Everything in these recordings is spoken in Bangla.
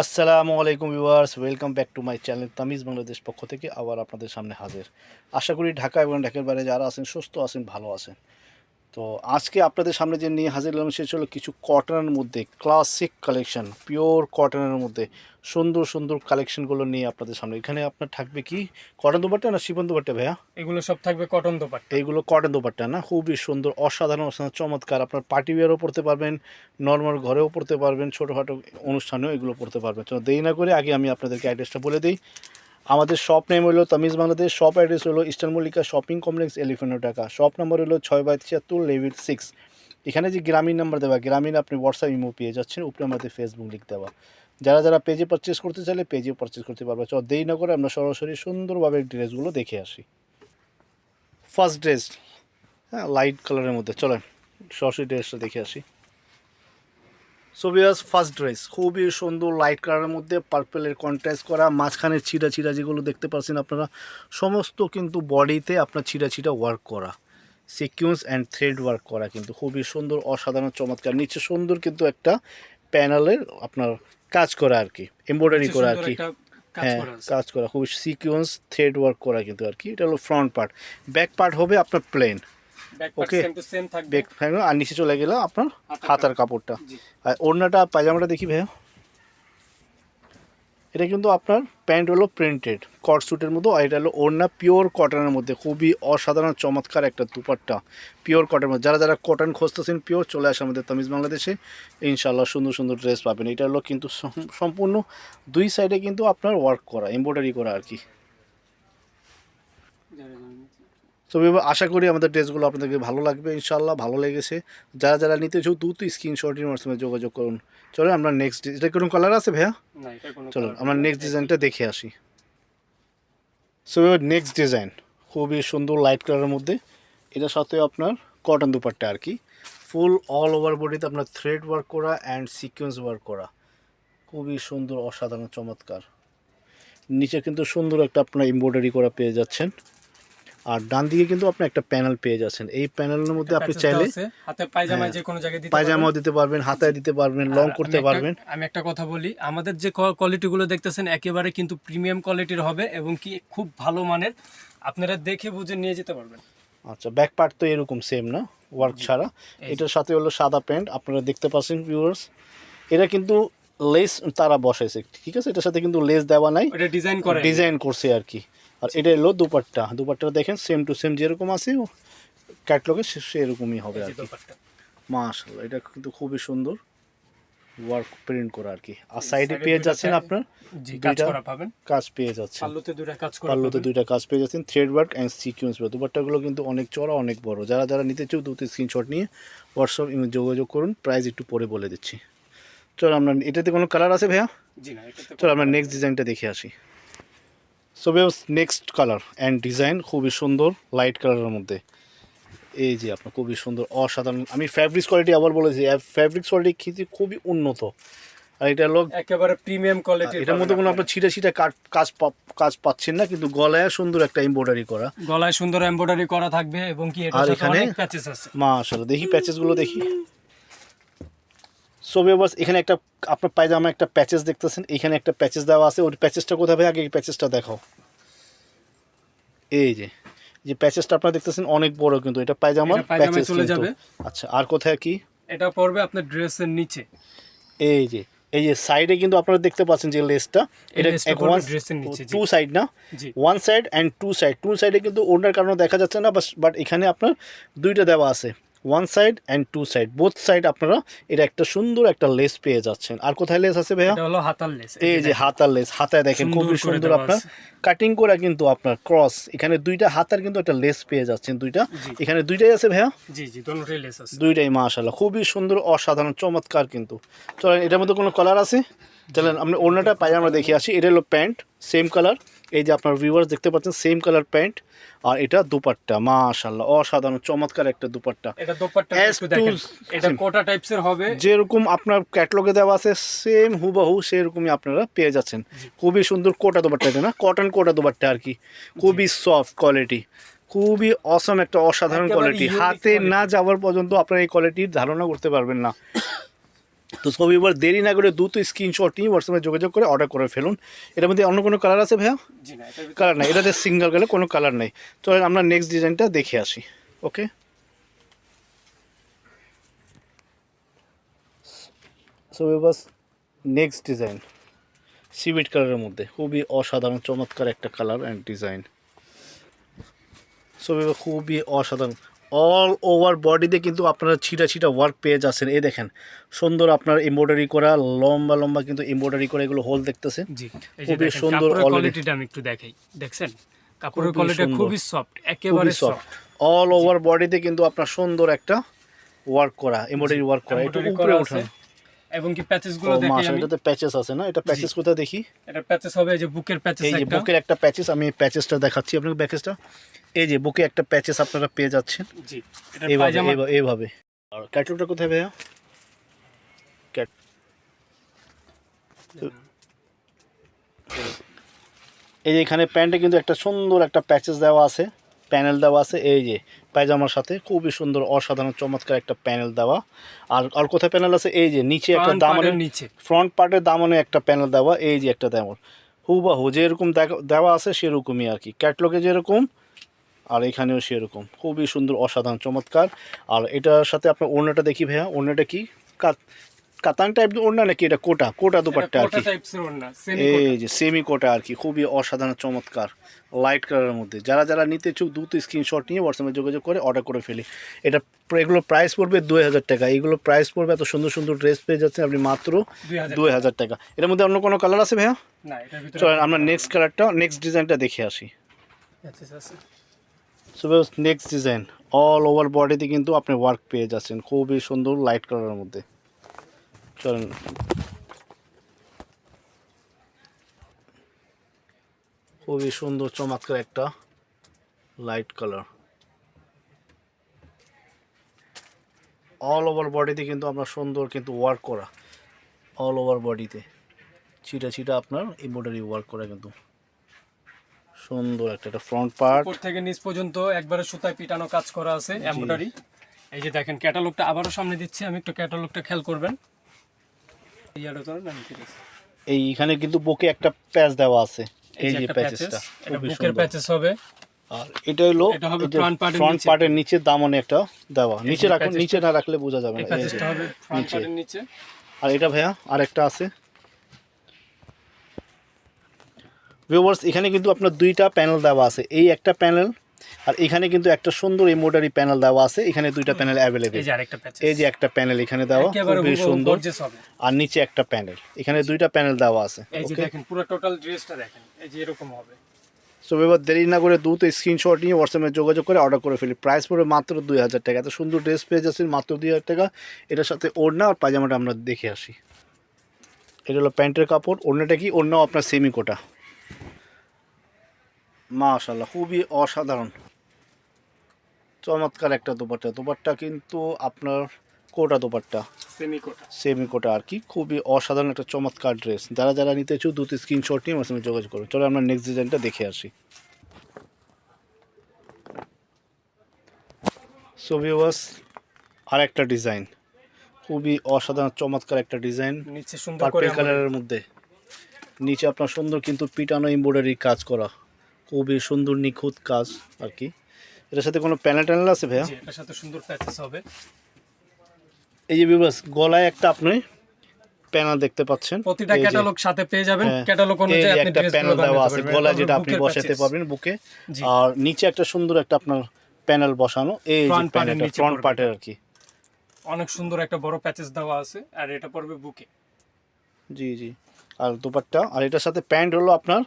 আসসালামু আলাইকুম viewers, welcome back to my channel Tamiz Bangladesh পক্ষ থেকে আবার আপনাদের সামনে হাজির। আশা করি ঢাকা এবং ঢাকার বাইরে যারা আছেন, সুস্থ আছেন, ভালো আছেন। তো আজকে আপনাদের সামনে যে নিয়ে হাজির হলাম সে ছিল কিছু কটনের মধ্যে ক্লাসিক কালেকশন পিওর কটনের মধ্যে সুন্দর সুন্দর কালেকশনগুলো নিয়ে আপনাদের সামনে। এখানে আপনার থাকবে কি কটন দোপাট্টা না শিবন দোপাট্টা ভাইয়া? এগুলো সব থাকবে কটন দোপাট্টা। এইগুলো কটন দোপাট্টা না? খুবই সুন্দর অসাধারণ অসাধারণ চমৎকার। আপনার পার্টি ওয়ারও পড়তে পারবেন নর্মাল ঘরেও পড়তে পারবেন ছোটোখাটো অনুষ্ঠানেও এগুলো পড়তে পারবেন। তো দেরি না করে আগে আমি আপনাদেরকে অ্যাড্রেসটা বলে দিই। আমাদের শপ নেম হলো তামিজ বাংলাদেশ শপ অ্যাড্রেস হলো eastern Mallika shopping complex elephant টাকা শপ নাম্বার হলো ছয় বাই ছিয়াত্তর লেভেল সিক্স এখানে যে গ্রামীণ নাম্বার দেওয়া, গ্রামীণ আপনি হোয়াটসঅ্যাপ ইমো পেয়ে যাচ্ছেন, উপরে আমাদের ফেসবুক লিখ দেওয়া। যারা যারা পেজে পারচেস করতে চাইলে পেজে পারচেস করতে পারবে। চল দেরি না করে আমরা সরাসরি সুন্দরভাবে ড্রেসগুলো দেখে আসি। ফার্স্ট ড্রেস হ্যাঁ লাইট কালারের মধ্যে। চলেন, সরাসরি ড্রেসটা দেখে আসি। সোভিয়াস ফার্স্ট ড্রেস। খুবই সুন্দর লাইট কালারের মধ্যে পার্পেলের কন্ট্রাস্ট করা মাঝখানে ছিঁড়া ছিঁড়া যেগুলো দেখতে পাচ্ছেন আপনারা সমস্ত কিন্তু বডিতে আপনার ছিঁড়া ছিঁড়া ওয়ার্ক করা সিকিউন্স অ্যান্ড থ্রেড ওয়ার্ক করা কিন্তু। খুবই সুন্দর অসাধারণ চমৎকার নিচে সুন্দর কিন্তু একটা প্যানেলের আপনার কাজ করা আর কি এমব্রয়ডারি করা আর কি। হ্যাঁ কাজ করা খুবই সিকিউন্স থ্রেড ওয়ার্ক করা কিন্তু আর কি। এটা হলো ফ্রন্ট পার্ট ব্যাক পার্ট হবে আপনার প্লেন Same থাকবে। ব্যাক আর নিচে চলে গেল আপনার হাতার কাপড়টা। আর ওড়নাটা পায়জামাটা দেখি ভাইয়া। এটা কিন্তু আপনার প্যান্ট হলো প্রিন্টেড। কট স্যুটের মতো আর এটা হলো ওড়না পিওর কটনের মধ্যে। খুবই অসাধারণ চমৎকার একটা দুপাট্টা। পিওর কটনের মধ্যে। যারা যারা কটন খুঁজতেছেন পিওর চলে আসে আমাদের তামিজ বাংলাদেশে। ইনশাল্লাহ সুন্দর সুন্দর ড্রেস পাবেন। এটা হলো কিন্তু সম্পূর্ণ দুই সাইডে কিন্তু আপনার ওয়ার্ক করা এমব্রয়ডারি করা আর কি। তো এবার আশা করি আমাদের ড্রেসগুলো আপনাদেরকে ভালো লাগবে ইনশাল্লাহ ভালো লেগেছে। যারা যারা নিতে চাও দ্রুত স্ক্রিনশটের মাধ্যমে যোগাযোগ করুন। চলো আমরা নেক্সট এটা কোনো কালার আছে ভাইয়া? না এটা কোনো চলো আমরা নেক্সট ডিজাইনটা দেখে আসি। সো নেক্সট ডিজাইন খুবই সুন্দর লাইট কালারের মধ্যে। এটার সাথে আপনার কটন দুপাট্টা আর কি। ফুল অল ওভার বডিতে আপনার থ্রেড ওয়ার্ক করা অ্যান্ড সিকোয়েন্স ওয়ার্ক করা। খুবই সুন্দর অসাধারণ চমৎকার। নিচে কিন্তু সুন্দর একটা আপনার এমব্রয়ডারি করা পেয়ে যাচ্ছেন। আর ডান দিকে কিন্তু আপনি একটা প্যানেল পেয়ে যাচ্ছেন। এই প্যানেলের মধ্যে আপনি চাইলে হাতে পায়জামায় হ্যাঁ, যে কোনো জায়গায় দিতে পায়জামাও পারবেন। দিতে পারবেন হাতায় দিতে পারবেন লং করতে পারবেন। আমি একটা কথা বলি আমাদের যে কোয়ালিটি গুলো দেখতেছেন একেবারে কিন্তু প্রিমিয়াম কোয়ালিটির হবে এবং কি খুব ভালো মানের আপনারা দেখে বুঝে নিয়ে যেতে পারবেন। আচ্ছা ব্যাক পার্ট তো এরকম সেম না ওয়ার্ক ছাড়া। এটার সাথে হলো সাদা প্যান্ট আপনারা দেখতে পাচ্ছেন ভিউয়ার্স এটা কিন্তু লেস তারা বসাইছে ঠিক আছে? এটার সাথে কিন্তু লেস দেওয়া নাই। ডিজাইন করে ডিজাইন করছে আর কি। আর এটা এলো দুপাট্টা। দুপাট্টা দেখেন সেম টু সেম যেরকম আছে ক্যাটলগে সেরকমই হবে আর কি। মাশাআল্লাহ এটা কিন্তু খুবই সুন্দর ওয়ার্ক প্রিন্ট করা আর কি। আর সাইডে পেয়ে যাচ্ছেন আপনার কাজ দুইটা- পেয়ে যাচ্ছেন। পাল্লুতে দুইটা কাজ করা পাল্লুতে দুইটা কাজ পেয়ে যাচ্ছেন। থ্রেড ওয়ার্ক অ্যান্ড সিকুয়েন্স দুপাট্টাগুলো কিন্তু অনেক চড়া অনেক বড়। যারা যারা নিতে চাও দুটো স্ক্রিনশট নিয়ে হোয়াটসঅ্যাপ যোগাযোগ করুন। প্রাইস একটু পরে বলে দিচ্ছি। চলো আমরা এটাতে কোনো কালার আছে ভাইয়া? চলো আমরা নেক্সট ডিজাইনটা দেখে আসি। সো বেস নেক্সট কালার অ্যান্ড ডিজাইন খুবই সুন্দর লাইট কালারের মধ্যে। এই যে আপনার খুবই সুন্দর অসাধারণ। আমি ফ্যাব্রিক্স কোয়ালিটি আবার বলেছি ফ্যাব্রিক্স কোয়ালিটি কিন্তু খুবই উন্নত। আর এটা লোক একেবারে প্রিমিয়াম কোয়ালিটি এটার মধ্যে কোনো আপনার ছিটা ছিটা কাজ কাজ পাচ্ছেন না কিন্তু গলায় সুন্দর একটা এমব্রয়ডারি করা। গলায় সুন্দর এমব্রয়ডারি করা থাকবে এবং কি এখানে- অনেক প্যাচেস আছে। মাশাআল্লাহ দেখি প্যাচেসগুলো দেখি। সো ভিউয়ার্স এখানে একটা আপনার পায়জামা একটা প্যাচেস দেখতেছেন। এখানে একটা প্যাচেস দেওয়া আছে। ওই প্যাচেসটা কোথায় ভাই? আগে এই প্যাচেসটা দেখাও। এই যে যে প্যাচেসটা আপনারা দেখতেছেন অনেক বড় কিন্তু। এটা পায়জামার প্যাচেস চলে যাবে। আচ্ছা আর কোথায় কি? এটা পড়বে আপনার ড্রেসের নিচে। এই যে এই যে সাইডে কিন্তু আপনারা দেখতে পাচ্ছেন যে লেসটা এটা ওয়ান ড্রেসের নিচে, জি। টু সাইড না? One side and two side two সাইডে কিন্তু ওনার কারণে দেখা যাচ্ছে না বাট এখানে আপনার দুইটা দেওয়া আছে। One side and two side both side আপনারা এটা একটা সুন্দর একটা লেস পেয়ে যাচ্ছেন। আর কোথায় লেস আছে ভাইয়া? হলো হাতার লেস এই যে হাতার লেস হাতায় দেখেন খুবই সুন্দর আপনার কাটিং করা কিন্তু আপনার ক্রস এখানে দুইটা হাতার কিন্তু একটা লেস পেয়ে যাচ্ছেন দুইটা। এখানে দুইটাই আছে ভাইয়া? জি জি দোনোটাই লেস আছে। দুইটাই মাশাল্লাহ খুবই সুন্দর অসাধারণ চমৎকার কিন্তু। চলেন এটার মধ্যে কোনো কালার আছে? চলেন আপনি অন্যটা পাই আমরা দেখে আসি। এটা হলো প্যান্ট সেম কালার এই যে আপনার ভিউয়ার্স দেখতে পাচ্ছেন সেম কালার প্যান্ট আর এটা দুপাট্টা মাশাল্লাহ অসাধারণ চমৎকার একটা দুপাট্টা। এটা দোপাট্টা এটা. কোটা টাইপসের হবে। যেরকম আপনার ক্যাটলগে দেওয়া আছে সেম হুবাহু সেরকমই আপনারা পেয়ে যাচ্ছেন। খুবই সুন্দর কোটা দুপাট্টা এটা না কটন কোটা দুপাট্টা আর কি। খুবই সফট কোয়ালিটি খুবই অসম একটা অসাধারণ কোয়ালিটি হাতে না যাওয়ার পর্যন্ত আপনারা এই কোয়ালিটির ধারণা করতে পারবেন না। তো ছবি এবার দেরি না করে দ্রুত স্ক্রিনশট নিয়ে হোয়াটসঅ্যাপে যোগাযোগ করে অর্ডার করে ফেলুন। এটার মধ্যে অন্য কোনো কালার আছে ভাইয়া? কালার নাই এটাতে সিঙ্গেল গেলে কোনো কালার নেই। তো আমরা নেক্সট ডিজাইনটা দেখে আসি ওকে সো বাস নেক্সট ডিজাইন সিভিট কালারের মধ্যে। খুবই অসাধারণ চমৎকার একটা কালার অ্যান্ড ডিজাইন সো এবার খুবই অসাধারণ। অল ওভার বডিতে কিন্তু আপনারা ছিটা ছিটা ওয়ার্ক পেয়ে যাচ্ছেন। এই দেখেন সুন্দর আপনার এমব্রয়ডারি করা লম্বা লম্বা কিন্তু এমব্রয়ডারি করা এগুলো হোল দেখতেছেন জি খুবই সুন্দর কোয়ালিটিটা আমি একটু দেখাই। দেখছেন? কাপড়ের কোয়ালিটি খুবই সফট একেবারে সফট অল ওভার বডিতে কিন্তু আপনার সুন্দর একটা ওয়ার্ক করা এমব্রয়ডারি ওয়ার্ক করা। Embroidery উপরে আছে। এবং কি প্যাচেসগুলো মাশা আমি? এটাতে প্যাচেস আছে না? এটা প্যাচেস কোথায় দেখি? এটা প্যাচেস হবে এই যে বুকের প্যাচেস একটা এই যে বুকের একটা প্যাচেস আমি প্যাচেসটা দেখাচ্ছি আপনাকে প্যাচেসটা এই যে বুকে একটা প্যাচেস আপনারা পেয়ে যাচ্ছেন। জি এইভাবে আর কোথায় ভাইয়া? ক্যাট এই যে এখানে প্যান্টে কিন্তু একটা সুন্দর একটা প্যাচেস দেওয়া আছে প্যানেল দেওয়া আছে এই যে পায়জামার সাথে খুবই সুন্দর অসাধারণ চমৎকার একটা প্যানেল দেওয়া। আর আর কোথায় প্যানেল আছে? এই যে নিচে একটা দামানের নিচে। ফ্রন্ট পার্টের দামনে একটা প্যানেল দেওয়া এই যে একটা তেমন হুবাহু যেরকম দেওয়া আছে সেরকমই আর কি। ক্যাটলগে যেরকম আর এখানেও সেরকম। খুবই সুন্দর অসাধারণ চমৎকার। আর এটার সাথে আপনার ওড়নাটা দেখি ভাইয়া। ওড়নাটা কি? কাত- কাতান টাইপ ওড়না নাকি এটা? কোটা কোটা দুপাট্টা আর কি। এই যে সেমি কোটা আর কি। খুবই অসাধারণ চমৎকার লাইট কালারের মধ্যে। যারা যারা নিতে চুক দ্রুত স্ক্রিনশট নিয়ে হোয়াটসঅ্যাপে যোগাযোগ করে অর্ডার করে ফেলি। এটা এগুলো প্রাইস পড়বে দুই হাজার টাকা। এগুলো প্রাইস পড়বে এত সুন্দর সুন্দর ড্রেস পেয়ে যাচ্ছেন আপনি মাত্র 2000 দুই হাজার টাকা। এর মধ্যে অন্য কোনো কালার আছে ভাইয়া? চলেন আমরা নেক্সট কালারটা নেক্সট ডিজাইনটা দেখে আসি। প্যাচেস আছে। So next design all over বডিতে কিন্তু আপনি ওয়ার্ক পেয়ে যাচ্ছেন। খুবই সুন্দর লাইট কালারের মধ্যে। চলেন। খুবই সুন্দর, চমৎকার একটা লাইট কালার অল ওভার বডিতে কিন্তু আপনার সুন্দর কিন্তু ওয়ার্ক করা। অল ওভার বডিতে ছিটা ছিটা আপনার এমব্রয়ডারি ওয়ার্ক করা কিন্তু। সুন্দর একটা ফ্রন্ট পার্ট উপর থেকে নিচ পর্যন্ত একবারে সুতায় পিটানো কাজ করা আছে এমব্রয়ডারি এই যে দেখেন ক্যাটালগটা আবারও সামনে দিচ্ছি আমি একটু ক্যাটালগটা খেয়াল করবেন। আছে। এইখানে কিন্তু বুকে একটা প্যাচ দেওয়া আছে। এই এই যে প্যাচেসটা বুকের প্যাচেস হবে। আর এটা হলো ফ্রন্ট। পার্টের নিচে। দামনে একটা দেওয়া। নিচে রাখুন নিচে না রাখলে বোঝা যাবে না। এই যে। হবে ফ্রন্ট নিচে। আর এটা ভাইয়া আর একটা আছে। ভিউয়ার্স এখানে কিন্তু আপনার দুইটা প্যানেল দেওয়া আছে। এই একটা প্যানেল আর এখানে কিন্তু একটা সুন্দর এমব্রয়ডারি প্যানেল দেওয়া আছে। এখানে দুইটা প্যানেল অ্যাভেলেবেল এই যে আরেকটা প্যাচেস এই যে একটা প্যানেল এখানে দেওয়া খুবই সুন্দর। আর নিচে একটা প্যানেল এখানে দুইটা প্যানেল দেওয়া আছে। এই যে দেখেন পুরো টোটাল ড্রেসটা দেখেন। এই যে এরকম হবে। সো এবার দেরি না করে দ্রুত স্ক্রিনশট নিয়ে হোয়াটসঅ্যাপে যোগাযোগ করে অর্ডার করে ফেলি। প্রাইস পড়বে মাত্র দুই হাজার টাকা। এত সুন্দর ড্রেস পেয়ে যাচ্ছেন মাত্র দুই হাজার টাকা। এটার সাথে ওড়না আর পাজামাটা আমরা দেখে আসি। এটা হলো প্যান্টের কাপড়। ওড়নাটা কি? ওড়নাও আপনার সেমি কোটা মাশাল্লাহ খুবই অসাধারণ। চমৎকার একটা দোপাট্টা। দোপাট্টা কিন্তু আপনার কোটা দোপাট্টা। সেমি কোটা সেমি কোটা আর কি। খুবই অসাধারণ একটা চমৎকার ড্রেস। যারা যারা নিতে চাও দুটো স্ক্রিনশট নিয়ে আমার সঙ্গে যোগাযোগ করুন চলো আমরা নেক্সট ডিজাইনটা দেখে আসি। ছবি ওয়াস আর একটা ডিজাইন খুবই অসাধারণ চমৎকার একটা ডিজাইন নিচে সুন্দর পার্পল কালারের মধ্যে। নিচে আপনার সুন্দর কিন্তু পিটানো এমব্রয়ডারি কাজ করা। খুবই সুন্দর নিখুঁত কাজ আর কি। এটার সাথে কোনো প্যানেল ট্যানেল আছে ভাইয়া? এটার সাথে সুন্দর প্যাচেস হবে। এই যে বিবাস গলায় একটা আপনি প্যানেল দেখতে পাচ্ছেন। প্রতিটা ক্যাটালগ সাথে পেয়ে যাবেন। ক্যাটালগ অনুযায়ী আপনি একটা প্যানেল দেওয়া আছে পারবেন। গলা এটা যেটা আপনি বসাতে পারবেন বুকে। আর নিচে একটা সুন্দর একটা আপনার প্যানেল বসানো। এই যে প্যানেলটা ফ্রন্ট। পার্টের আর কি। অনেক সুন্দর একটা বড় প্যাচেস দেওয়া আছে আর এটা পড়বে বুকে। জি জি। আর দুপাট্টা আর এটার সাথে প্যান্ট হলো আপনার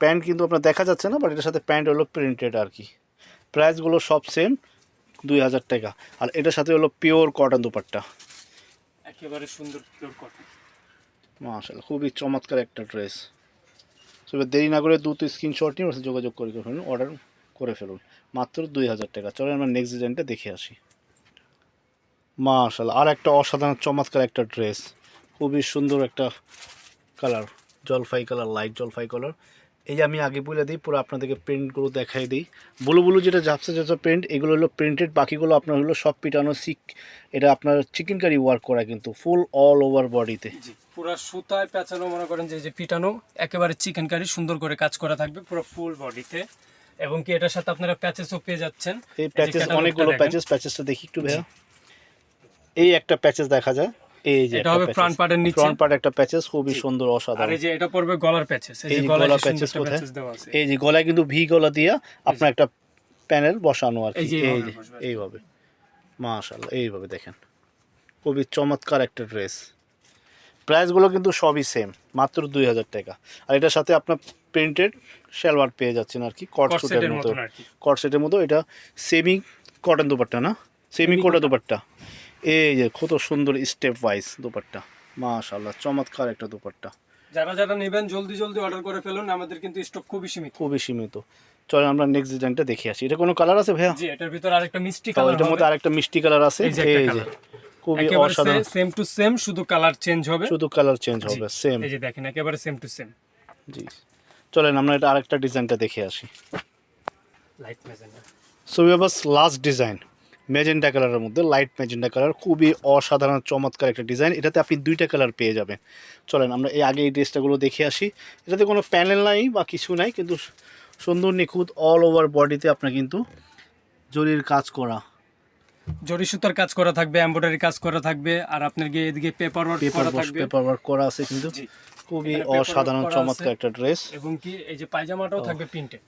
প্যান্ট কিন্তু আপনার দেখা যাচ্ছে না বাট এটার সাথে প্যান্ট হলো প্রিন্টেড আর কি। প্রাইসগুলো সব সেম দুই হাজার টাকা। আর এটার সাথে হলো পিওর কটন দুপাট্টা। একেবারে সুন্দর পিওর কটন মাশাআল্লাহ খুবই চমৎকার একটা ড্রেস এবার দেরি না করে দ্রুত স্ক্রিনশট নিয়ে যোগাযোগ করে ফেলুন অর্ডার করে ফেলুন। মাত্র দুই হাজার টাকা। চলেন আমরা নেক্সট ডিজাইনটা দেখে আসি। মাশাআল্লাহ আর একটা অসাধারণ চমৎকার একটা ড্রেস খুবই সুন্দর একটা কালার জলফাই কালার লাইট জলফাই কালার এই যে আমি আগে বলে দিই পুরো আপনাদেরকে প্রিন্টগুলো দেখাই দিই। বুলু বুলু যেটা ঝাপসা ঝাপসা প্রিন্ট এগুলো হলো প্রিন্টেড বাকিগুলো আপনার হলো সব পিটানো সিক এটা আপনার চিকেন কারি ওয়ার্ক করা কিন্তু ফুল অল ওভার বডিতে পুরো সুতায় পেঁচানো মনে করেন যে এই যে পিটানো একেবারে চিকেন কারি সুন্দর করে কাজ করা থাকবে পুরো ফুল বডিতে এবং কি এটার সাথে আপনারা প্যাচেসও পেয়ে যাচ্ছেন? এই প্যাচেস অনেকগুলো। প্যাচেস প্যাচেসটা দেখি একটু ভাইয়া। এই একটা প্যাচেস দেখা যায়। এই যে এটা হবে ফ্রন্ট পার্টের নিচে। ফ্রন্ট পার্ট একটা প্যাচেস খুবই সুন্দর আর অসাধারণ। এই যে এটা পড়বে গলার প্যাচেস এই যে গলার কোথায়? প্যাচেস দেওয়া আছে। এই যে গলায় কিন্তু ভি গলা দিয়া আপনার একটা প্যানেল বসানো আর কি। এই যে এইভাবে বসবে। এইভাবে। মাশাআল্লাহ এইভাবে দেখেন। খুবই চমৎকার একটা ড্রেস প্রাইসগুলো কিন্তু সবই সেম মাত্র দুই হাজার টাকা। আর এটার সাথে আপনার প্রিন্টেড সালোয়ার পেয়ে যাচ্ছেন আর কি কট কট সেটের মতো। মতন আর কি। কট সেটের মতো এটা সেমি কটন দুপাট্টা না? সেমি কোটা দুপাট্টা। এই যে কত সুন্দর স্টেপ ওয়াইজ দুপাট্টা। মাশাআল্লাহ চমৎকার একটা দুপাট্টা। যারা যারা নেবেন জলদি জলদি অর্ডার করে ফেলুন আমাদের কিন্তু স্টক খুবই সীমিত। খুবই সীমিত। চলেন আমরা নেক্সট ডিজাইনটা দেখে আসি। এটা কোনো কালার আছে ভাইয়া? জি এটার ভিতর আরেকটা মিষ্টি কালার এটার মধ্যে আরেকটা মিষ্টি কালার আছে। এই যে। খুবই অসাধারণ। সেম টু সেম শুধু কালার চেঞ্জ হবে। শুধু কালার চেঞ্জ হবে সেম এই যে দেখেন একেবারে সেম টু সেম জি। চলেন আমরা এটা আরেকটা ডিজাইনটা দেখে আসি। লাইট ম্যাজেন্ডা সো বাস লাস্ট ডিজাইন ম্যাজেন্টা কালারের মধ্যে লাইট ম্যাজেন্টা কালার খুবই অসাধারণ চমৎকার একটা ডিজাইন। এটাতে আপনি দুইটা কালার পেয়ে যাবেন। চলেন আমরা এই আগে এই ড্রেসটাগুলো দেখে আসি। এটাতে কোনো প্যানেল নাই বা কিছু নাই কিন্তু সুন্দর নিখুঁত অল ওভার বডিতে আপনার কিন্তু জরির কাজ করা। জরি সুতার কাজ করা থাকবে এমব্রয়ডারি কাজ করা থাকবে আর আপনার গিয়ে এদিকে পেপার ওয়ার্ক পেপার করা থাকবে। পেপার ওয়ার্ক করা আছে কিন্তু। খুবই অসাধারণ চমৎকার একটা ড্রেস এবং কি এই যে পায়জামাটাও থাকবে প্রিন্টে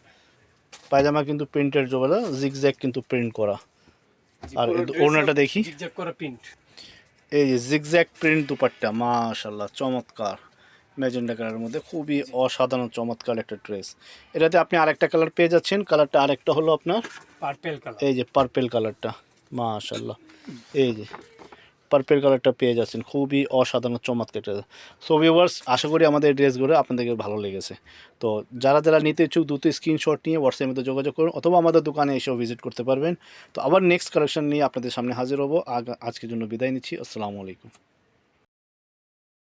পায়জামা কিন্তু প্রিন্টের জোবেলা জিগজ্যাগ কিন্তু প্রিন্ট করা। আর ওড়নাটা দেখি। জিগজ্যাগ করা প্রিন্ট এই যে জিগজ্যাগ প্রিন্ট দুপাট্টা মাশাল্লাহ চমৎকার। ম্যাজেন্ডা কালারের মধ্যে খুবই অসাধারণ চমৎকার একটা ড্রেস এটাতে আপনি আরেকটা কালার পেয়ে যাচ্ছেন। কালারটা আরেকটা হলো আপনার পার্পেল কালার এই যে পার্পেল কালারটা মাশাল্লাহ এই যে পার্পেল কালারটা পেয়ে যাচ্ছেন। খুবই অসাধারণ, চমৎকার একটা। সো ভিউয়ার্স আশা করি আমাদের ড্রেসগুলো আপনাদেরকে ভালো লেগেছে। তো যারা যারা নিতে ইচ্ছুক, দ্রুত স্ক্রিনশট নিয়ে হোয়াটসঅ্যাপের মধ্যে যোগাযোগ করুন অথবা আমাদের দোকানে এসেও ভিজিট করতে পারবেন। তো আবার নেক্সট কালেকশন নিয়ে আপনাদের সামনে হাজির হব। আজকের জন্য বিদায় নিচ্ছি। আসসালামু আলাইকুম।